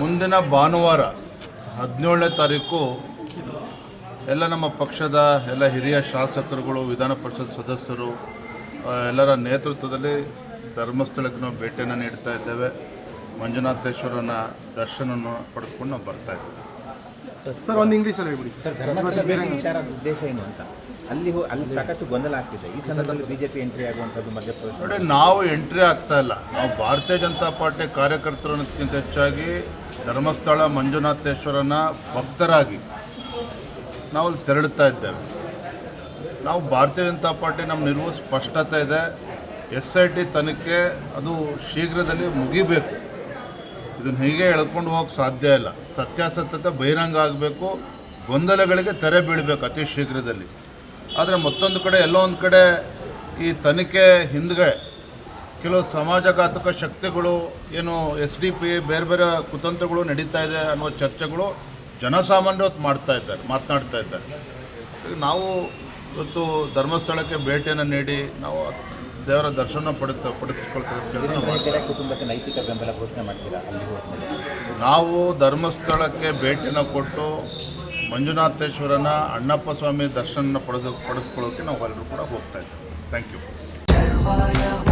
ಮುಂದಿನ ಭಾನುವಾರ ಹದಿನೇಳನೇ ತಾರೀಕು ಎಲ್ಲ ನಮ್ಮ ಪಕ್ಷದ ಎಲ್ಲ ಹಿರಿಯ ಶಾಸಕರುಗಳು, ವಿಧಾನ ಪರಿಷತ್ ಸದಸ್ಯರು ಎಲ್ಲರ ನೇತೃತ್ವದಲ್ಲಿ ಧರ್ಮಸ್ಥಳಕ್ಕೆ ನಾವು ಭೇಟಿಯನ್ನು ನೀಡ್ತಾ ಇದ್ದೇವೆ. ಮಂಜುನಾಥೇಶ್ವರನ ದರ್ಶನವನ್ನು ಪಡೆದುಕೊಂಡು ನಾವು ಬರ್ತಾ ಇದ್ದೇವೆ. ಸರ್ ಒಂದು ಇಂಗ್ಲೀಷಲ್ಲಿ ಹೇಳ್ಬಿಡಿ. ಸರ್ ಧರ್ಮಸ್ಥಳ ಭೇಟಿ ವಿಚಾರದ ಉದ್ದೇಶ ಏನು ಅಂತ? ಅಲ್ಲಿ ಅಲ್ಲಿ ಸಾಕಷ್ಟು ಗೊಂದಲ ಆಗ್ತಿದೆ. ಈ ಸಂದರ್ಭದಲ್ಲಿ ಬಿಜೆಪಿ ಎಂಟ್ರಿ ಆಗುವಂಥದ್ದು ಮಧ್ಯಪ್ರದೇಶ ನೋಡಿ ನಾವು ಎಂಟ್ರಿ ಆಗ್ತಾ ಇಲ್ಲ. ನಾವು ಭಾರತೀಯ ಜನತಾ ಪಾರ್ಟಿ ಕಾರ್ಯಕರ್ತರು ಅನ್ನೋದಕ್ಕಿಂತ ಹೆಚ್ಚಾಗಿ ಧರ್ಮಸ್ಥಳ ಮಂಜುನಾಥೇಶ್ವರನ ಭಕ್ತರಾಗಿ ನಾವು ಅಲ್ಲಿ ತೆರಳುತ್ತಾ ಇದ್ದೇವೆ. ನಾವು ಭಾರತೀಯ ಜನತಾ ಪಾರ್ಟಿ ನಮ್ಮ ನಿಲುವು ಸ್ಪಷ್ಟತೆ ಇದೆ. ಎಸ್ ಐ ಟಿ ತನಿಖೆ ಅದು ಶೀಘ್ರದಲ್ಲಿ ಮುಗಿಬೇಕು. ಇದನ್ನು ಹೀಗೆ ಎಳ್ಕೊಂಡು ಹೋಗಕ್ಕೆ ಸಾಧ್ಯ ಇಲ್ಲ. ಸತ್ಯಾಸತ್ಯತೆ ಬಹಿರಂಗ ಆಗಬೇಕು, ಗೊಂದಲಗಳಿಗೆ ತೆರೆ ಬೀಳಬೇಕು ಅತಿ ಶೀಘ್ರದಲ್ಲಿ. ಆದರೆ ಮತ್ತೊಂದು ಕಡೆ, ಎಲ್ಲೋ ಒಂದು ಕಡೆ ಈ ತನಿಖೆ ಹಿಂದ್ಗಡೆ ಕೆಲವು ಸಮಾಜಘಾತಕ ಶಕ್ತಿಗಳು, ಏನು ಎಸ್ ಡಿ ಪಿ, ಬೇರೆ ಬೇರೆ ಕುತಂತ್ರಗಳು ನಡೀತಾ ಇದೆ ಅನ್ನೋ ಚರ್ಚೆಗಳು ಜನಸಾಮಾನ್ಯರು ಹೊತ್ತು ಮಾಡ್ತಾ ಇದ್ದಾರೆ, ಮಾತನಾಡ್ತಾ ಇದ್ದಾರೆ. ನಾವು ಇವತ್ತು ಧರ್ಮಸ್ಥಳಕ್ಕೆ ಭೇಟಿಯನ್ನು ನೀಡಿ, ನಾವು ದೇವರ ದರ್ಶನ ಪಡೆದ ಪಡೆದುಕೊಳ್ತಾ ಕೆಲಸ ಮಾಡ್ತಾ ಕೆರೆ ಕುಟುಂಬಕ್ಕೆ ನೈತಿಕ ಬೆಂಬಲ ಘೋಷಣೆ ಮಾಡ್ತೀರಾ ನಾವು ಧರ್ಮಸ್ಥಳಕ್ಕೆ ಭೇಟಿನ ಕೊಟ್ಟು ಮಂಜುನಾಥೇಶ್ವರನ ಅಣ್ಣಪ್ಪ ಸ್ವಾಮಿ ದರ್ಶನ ಪಡೆದು ಪಡೆದುಕೊಳ್ಳೋಕೆ ನಾವು ಎಲ್ಲರೂ ಕೂಡ ಹೋಗ್ತಾ ಇದ್ದೀವಿ ಥ್ಯಾಂಕ್ ಯು